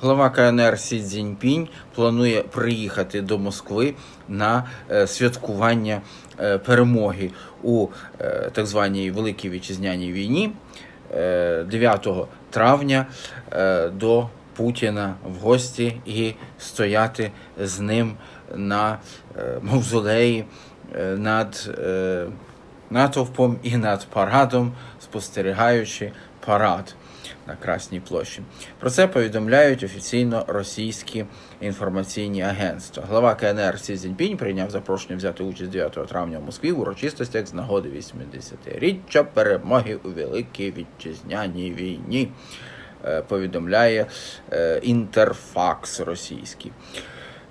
Глава КНР Сі Цзіньпінь планує приїхати до Москви на е, святкування е, перемоги у е, так званій Великій Вітчизняній війні е, 9 травня до Путіна в гості і стояти з ним на мавзолеї над натовпом і над парадом, спостерігаючи парад на Красній площі. Про це повідомляють офіційно російські інформаційні агентства. Глава КНР Сі Цзіньпінь прийняв запрошення взяти участь 9 травня в Москві в урочистостях з нагоди 80-річчя перемоги у Великій Вітчизняній війні. е, Повідомляє е, Інтерфакс російський.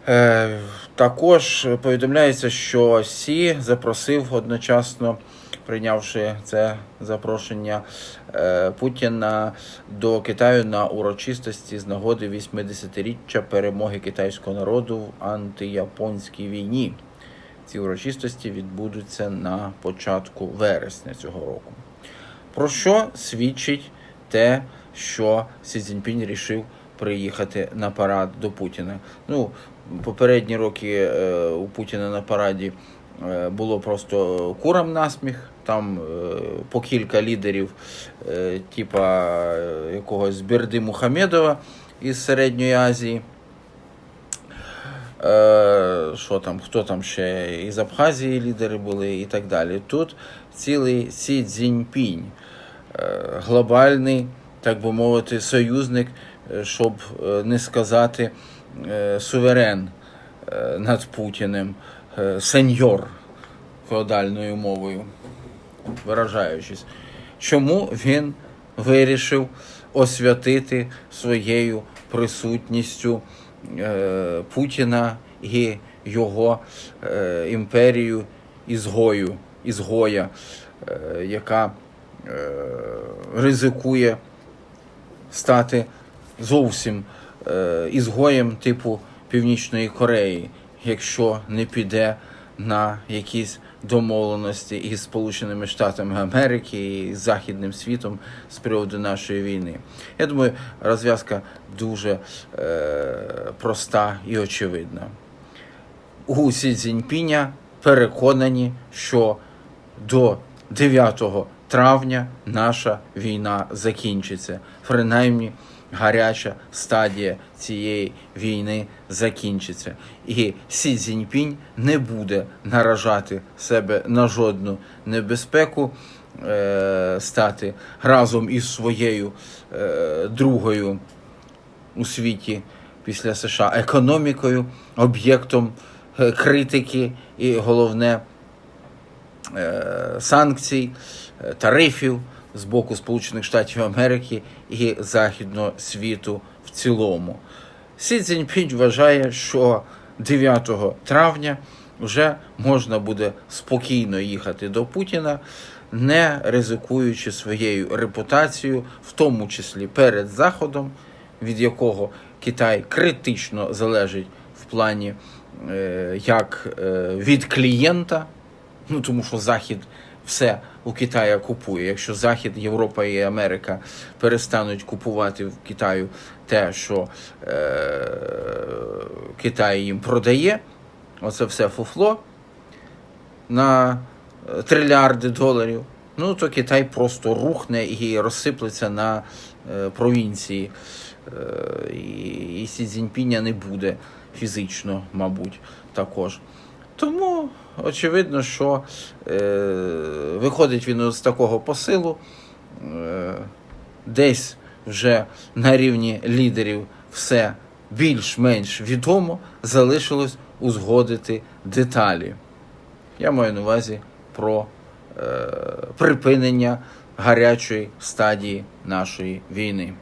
Е, Також повідомляється, що Сі запросив одночасно, прийнявши це запрошення е, Путіна до Китаю на урочистості з нагоди 80-річчя перемоги китайського народу в антияпонській війні. Ці урочистості відбудуться на початку вересня цього року. Про що свідчить те, що Сі Цзіньпінь рішив приїхати на парад до Путіна? Ну, попередні роки е, у Путіна на параді було просто курам насміх. Там е, по кілька лідерів, е, типа е, якогось Берди Мухамедова із Середньої Азії. Е, що там, хто там ще із Абхазії лідери були і так далі. Тут цілий Сі Цзіньпінь, е, глобальний, так би мовити, союзник, е, щоб е, не сказати е, суверен е, над Путіним, е, сеньор феодальною мовою, виражаючись. Чому він вирішив освятити своєю присутністю е, Путіна і його е, імперію ізгою, ізгоя, е, яка е, ризикує стати зовсім е, ізгоєм типу Північної Кореї, якщо не піде на якісь домовленості із Сполученими Штатами Америки і Західним світом з приводу нашої війни. Я думаю, розв'язка дуже е, проста і очевидна. У Сі Цзіньпіня переконані, що до 9 травня наша війна закінчиться. Принаймні, гаряча стадія цієї війни закінчиться. І Сі Цзіньпінь не буде наражати себе на жодну небезпеку. е, Стати разом із своєю е, другою у світі після США економікою, об'єктом е, критики і головне е, санкцій, е, тарифів з боку Сполучених Штатів Америки і Західного світу в цілому. Сі Цзіньпінь вважає, що 9 травня вже можна буде спокійно їхати до Путіна, не ризикуючи своєю репутацією, в тому числі перед Заходом, від якого Китай критично залежить в плані е, як е, від клієнта, ну тому що Захід все у Китая купує. Якщо Захід, Європа і Америка перестануть купувати в Китаю те, що е, Китай їм продає, оце все фуфло на е, трильярди доларів, ну то Китай просто рухне і розсиплеться на е, провінції. Е, і, і Сі Цзіньпіня не буде фізично, мабуть, також. Тому очевидно, що е, виходить він з такого посилу, е, десь вже на рівні лідерів все більш-менш відомо, залишилось узгодити деталі. Я маю на увазі про е, припинення гарячої стадії нашої війни.